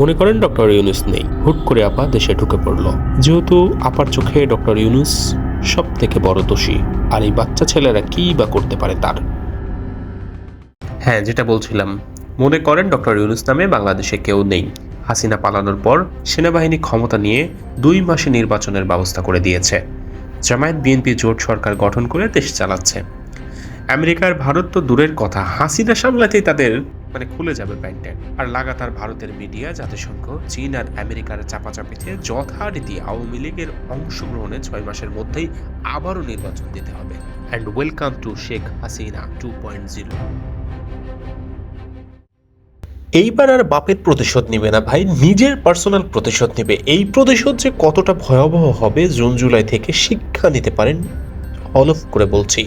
মনে করেন ডক্টর ইউনুস নেই। হুট করে আপা দেশে ঢুকে পড়ল। যেহেতু আপার চোখে ডক্টর ইউনুস সব থেকে বড় দোষী, আর এই বাচ্চা ছেলেরা কি বা করতে পারে তার? হ্যাঁ যেটা বলছিলাম, মনে করেন ডক্টর ইউনুস নামে বাংলাদেশে কেউ নেই। হাসিনা পালানোর পর সেনাবাহিনী ক্ষমতা নিয়ে দুই মাসে নির্বাচনের ব্যবস্থা করে দিয়েছে। জামায়াত বিএনপি জোট সরকার গঠন করে দেশ চালাচ্ছে। আমেরিকার ভারত তো দূরের কথা, হাসিনা সামলাতেই তাদের মানে খুলে যাবে প্যান্টেন আর লাগাতার ভারতের মিডিয়া জাতিসংঘ, চীন আর আমেরিকার চাপাচাপিতে যথারীতি আওয়ামী লীগের অংশগ্রহণে ছয় মাসের মধ্যেই আবারও নির্বাচন দিতে হবে। And welcome to Sheikh Hasina two point zero এইবার আর বাপের প্রতিশোধ নেবে না ভাই, নিজের পার্সোনাল প্রতিশোধ নেবে। এই প্রতিশোধ যে কতটা ভয়াবহ হবে, জুন জুলাই থেকে শিক্ষা নিতে পারেন অলফ করে বলছি।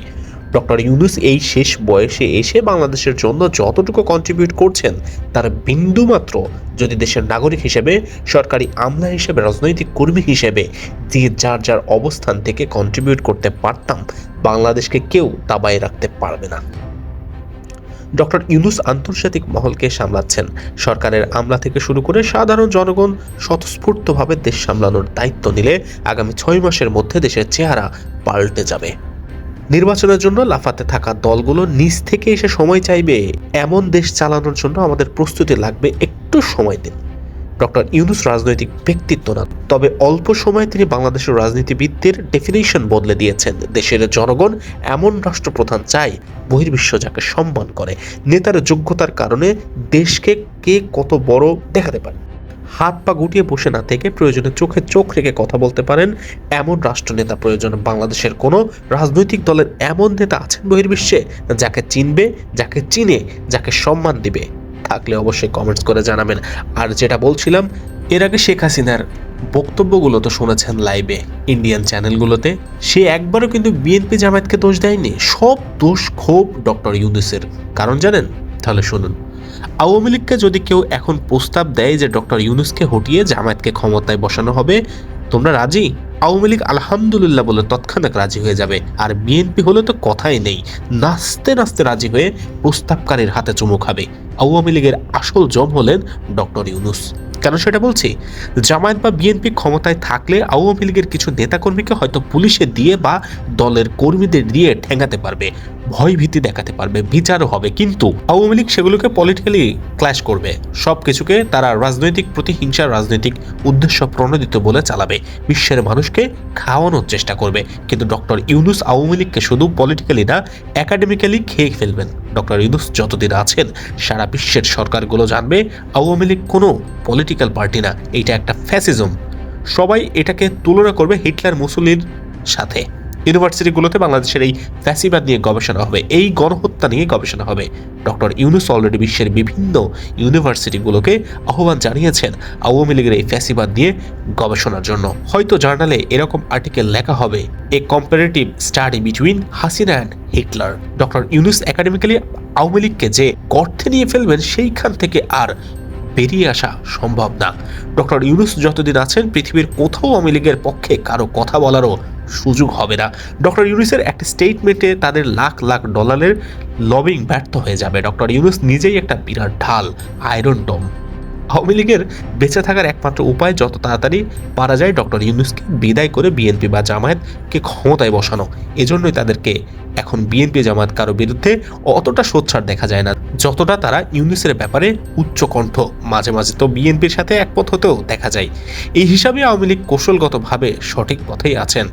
ডক্টর ইউনুস এই শেষ বয়সে এসে বাংলাদেশের জন্য যতটুকু কন্ট্রিবিউট করছেন, তার বিন্দু মাত্র যদি দেশের নাগরিক হিসেবে, সরকারি আমলা হিসেবে, রাজনৈতিক কর্মী হিসেবে যে যার যার অবস্থান থেকে কন্ট্রিবিউট করতে পারতাম, বাংলাদেশকে কেউ দাবায় রাখতে পারবে না। ডক্টর ইউনুস আন্তর্জাতিক মহলকে সামলাচ্ছেন। সরকারের আমলা থেকে শুরু করে সাধারণ জনগণ স্বতঃস্ফূর্তভাবে দেশ সামলানোর দায়িত্ব নিলে আগামী ছয় মাসের মধ্যে দেশের চেহারা পাল্টে যাবে। নির্বাচনের জন্য লাফাতে থাকা দলগুলো নিজ থেকে এসে সময় চাইবে। এমন দেশ চালানোর জন্য আমাদের প্রস্তুতি লাগবে একটু সময় দিন। ডক্টর ইউনুস রাজনৈতিক ব্যক্তিত্ব না। তবে অল্প সময়ে তিনি বাংলাদেশের রাজনীতিবিদদের ডেফিনেশন বদলে দিয়েছেন। দেশের জনগণ এমন রাষ্ট্রপ্রধান চায়, বহির্বিশ্ব যাকে সম্মান করে। নেতার যোগ্যতার কারণে দেশকে কে কত বড় দেখাতে পারে। হাত পা গুটিয়ে বসে না থেকে প্রয়োজনে চোখে চোখ রেখে কথা বলতে পারেন। এমন রাষ্ট্রনেতা প্রয়োজন। বাংলাদেশের কোনো রাজনৈতিক দলের এমন নেতা আছেন বহির্বিশ্বে যাকে চিনবে, যাকে চিনে, যাকে সম্মান দিবে। থাকলে অবশ্যই কমেন্টস করে জানাবেন। আর যেটা বলছিলাম, এর আগে শেখ হাসিনার বক্তব্যগুলো তো শুনেছেন লাইভে ইন্ডিয়ান চ্যানেলগুলোতে সে একবারও কিন্তু বিএনপি জামায়াতকে দোষ দেয়নি। সব দোষ ক্ষোভ ডক্টর ইউনুসের। কারণ জানেন? তাহলে শুনুন। আওয়ামী লীগকে যদি কেউ এখন প্রস্তাব দেয় যে ডক্টর ইউনুসকে হটিয়ে জামায়াতকে ক্ষমতায় বসানো হবে, তোমরা রাজি? আওয়ামী লীগ আলহামদুলিল্লাহ বলে তৎক্ষণাৎ রাজি হয়ে যাবে। আর বিএনপি হলে তো কথাই নেই। নাচতে নাচতে রাজি হয়ে প্রস্তাবকারীর হাতে চুমু খাবে। আওয়ামী লীগের আসল জম হলেন ডক্টর ইউনুস। কেন সেটা বলছি? জামায়াত বা বিএনপি ক্ষমতায় থাকলে আওয়ামী লীগের কিছু নেতাকর্মীকে হয়তো পুলিশে দিয়ে বা দলের কর্মীদের দিয়ে ঠেঙ্গাতে পারবে, ভয়ভীতি দেখাতে পারবে, বিচারও হবে। কিন্তু আওয়ামী লীগ সেগুলোকে পলিটিক্যালি ক্ল্যাশ করবে। সব কিছুকে তারা রাজনৈতিক প্রতিহিংসার রাজনৈতিক উদ্দেশ্য প্রণোদিত বলে চালাবে। বিশ্বের মানুষকে খাওয়ানোর চেষ্টা করবে। কিন্তু ডক্টর ইউনুস আওয়ামী লীগকে শুধু পলিটিক্যালি না একাডেমিক্যালি খেয়ে ফেলবেন। ডক্টর ইউনুস যতদিন আছেন, সারা বিশ্বের সরকারগুলো জানবে আওয়ামী লীগ কোনো পলিটিক্যাল পার্টি না। এটা একটা ফ্যাসিজম সবাই এটাকে তুলনা করবে হিটলার মুসুলির সাথে। ইউনিভার্সিটিগুলোতে বাংলাদেশের এই ফ্যাসিবাদ নিয়ে গবেষণা হবে, এই গণহত্যা নিয়ে গবেষণা হবে। ডক্টর ইউনুস অলরেডি বিশ্বের বিভিন্ন ইউনিভার্সিটিগুলোকে আহ্বান জানিয়েছেন আওয়ামী লীগের এই ফ্যাসিবাদ নিয়ে গবেষণার জন্য। হয়তো জার্নালে এরকম আর্টিকেল লেখা হবে a comparative study between Hasina and Hitler. Doctor Yunus academically Awami লীগকে যে গর্থে নিয়ে ফেলবেন, সেইখান থেকে আর বেরিয়ে আসা সম্ভব না। ডক্টর ইউনুস যতদিন আছেন, পৃথিবীর কোথাও আওয়ামী লীগের পক্ষে কারও কথা বলারও সুযোগ হবে না। ডক্টর ইউনুসের একটা স্টেটমেন্টে তাদের লাখ লাখ ডলারের লবিং ব্যর্থ হয়ে যাবে। ডক্টর ইউনুস নিজেই একটা বিরাট ঢাল আয়রন ডম আওয়ামী লীগের বেঁচে থাকার একমাত্র উপায় যত তাড়াতাড়ি পারা যায়, ডক্টর ইউনুসকে বিদায় করে বিএনপি বা জামায়াতকে ক্ষমতায় বসানো। এজন্যই তাদেরকে এখন বিএনপি জামায়াত কারও বিরুদ্ধে অতটা সোচ্চার দেখা যায় না। যতটা তারা ইউনুসের ব্যাপারে উচ্চকণ্ঠ মাঝে মাঝে তো বিএনপির সাথে একপথ হতেও দেখা যায়। এই হিসাবে আওয়ামী লীগ কৌশলগতভাবে সঠিক পথেই আছেন।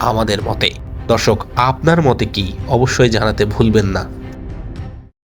আমাদের মতে। দর্শক আপনার মতে কি? অবশ্যই জানাতে ভুলবেন না।